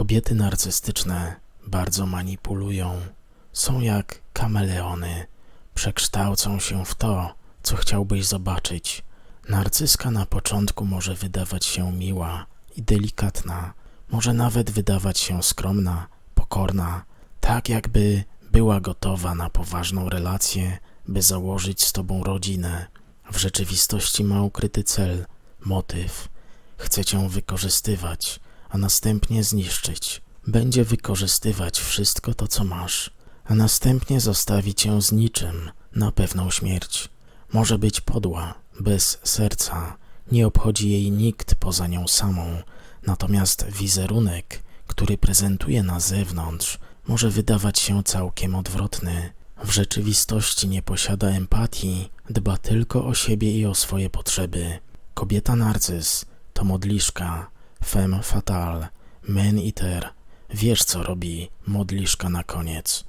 Kobiety narcystyczne bardzo manipulują. Są jak kameleony. Przekształcą się w to, co chciałbyś zobaczyć. Narcyska na początku może wydawać się miła i delikatna, może nawet wydawać się skromna, pokorna, tak jakby była gotowa na poważną relację, by założyć z tobą rodzinę. W rzeczywistości ma ukryty cel, motyw. Chce cię wykorzystywać, a następnie zniszczyć. Będzie wykorzystywać wszystko to, co masz, a następnie zostawi cię z niczym na pewną śmierć. Może być podła, bez serca, nie obchodzi jej nikt poza nią samą, natomiast wizerunek, który prezentuje na zewnątrz, może wydawać się całkiem odwrotny. W rzeczywistości nie posiada empatii, dba tylko o siebie i o swoje potrzeby. Kobieta narcyz to modliszka, femme fatale, man eater. Wiesz co robi modliszka na koniec.